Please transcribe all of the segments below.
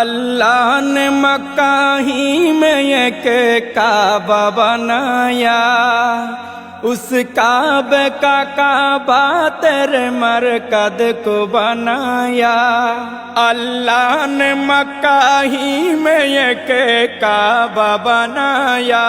اللہ نے مکہ ہی میں ایک کعبہ بنایا۔ اس کعبہ کا کعبہ تیرے مرکد کو بنایا۔ اللہ نے مکہ ہی میں ایک کعبہ بنایا۔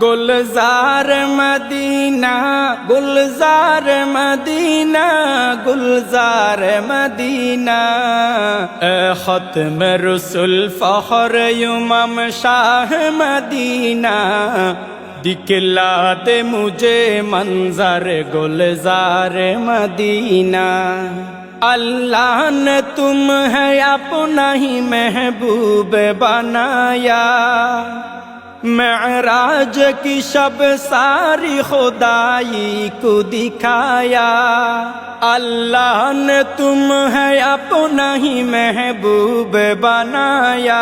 गुलजार Medina गुलजार Medina गुलजार Medina ए खत्म रसुल फखर युमम शाह मदीना दिखला दे मुझे मंजर गुलजार मदीना अल्लाह ने तुम है अपना ही महबूब बनाया معراج کی شب ساری خدائی کو دکھایا۔ اللہ نے تم ہے اپنا ہی محبوب بنایا۔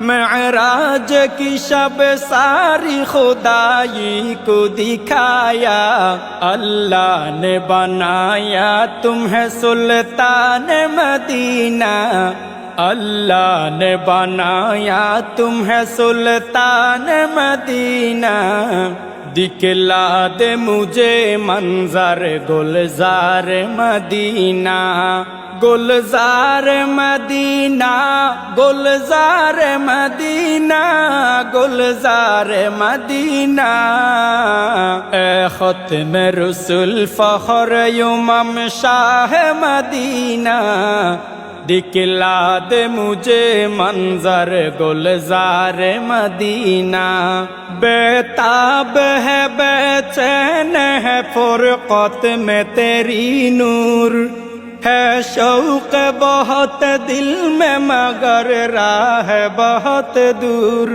معراج کی شب ساری خدائی کو دکھایا۔ اللہ نے بنایا تمہیں سلطان مدینہ۔ अल्लाह ने बनाया तुम्हें सुल्तान मदीना दिखला दे मुझे मंजर गुलजार मदीना गुलजार मदीना गुलजार मदीना गुलजार मदीना ए खत्म रसुल फखर युमम शाह मदीना दिखला दे मुझे मंजर गुलजार मदीना बेताब है बेचैन है फुरकत में तेरी नूर है शौक बहुत दिल में मगर राह बहुत दूर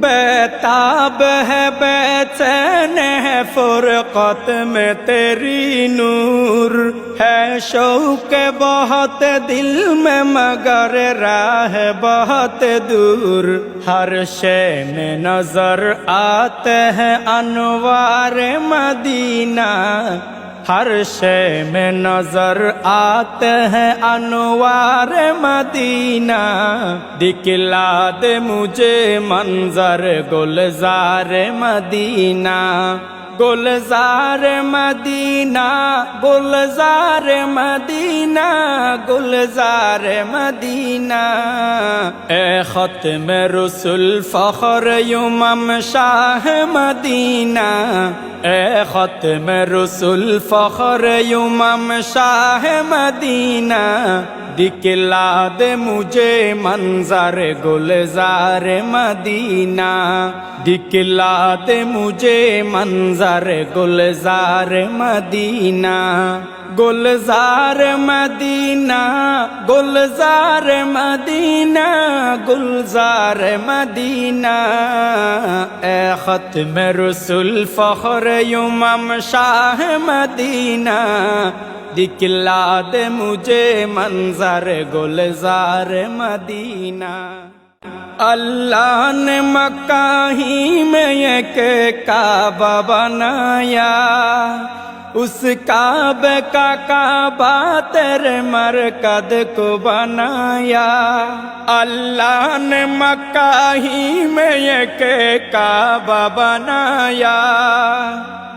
बेताब है बेचैन है फुरकत में तेरी नूर है शौक बहुत दिल में मगर राह बहुत दूर हर शे में नजर आते हैं अनवार मदीना हर शे में नजर आते हैं अनवार मदीना दिखला दे मुझे मंजर गुलजार मदीना গুলজার মদিনা গুলজার মদিনা গুলজার মদিনা এ খতম রসুল ফখর ইমাম শাহ মদিনা এ খতম রসুল ফখর ইমাম শাহ মদিনা দিকলা দে মুজে মঞ্জার গুলজার মদিনা দিকলা দে মুঝে মঞ্জার গুলজার গুলজার মদিনা গুলজার মদিনা গুলজার মদিনা গুলজার মদিনা। এ খতম রসুল ফখর ইমাম শাহ মদিনা। দিকলা দে মুঝে মঞ্জর, গুলজার মদিনা। اللہ نے مکہ ہی میں ایک کعبہ بنایا۔ اس کعب کا کعبہ تیرے مرکد کو بنایا۔ اللہ نے مکہ ہی میں ایک کعبہ بنایا۔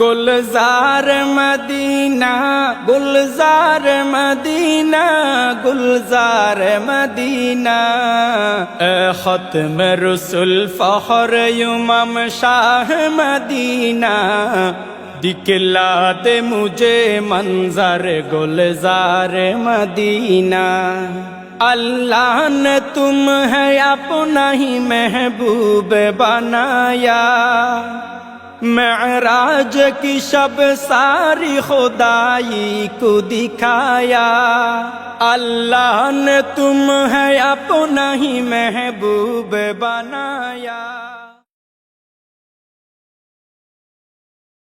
गुलजार मदीना गुलजार मदीना गुलजार मदीना ए खत्म रसुल फखर युमम शाह मदीना दिखला दे मुझे मंजर गुलजार मदीना अल्लाह ने तुम है अपना ही महबूब बनाया معراج کی شب ساری خدائی کو دکھایا۔ اللہ نے تم ہے اپنا ہی محبوب بنایا۔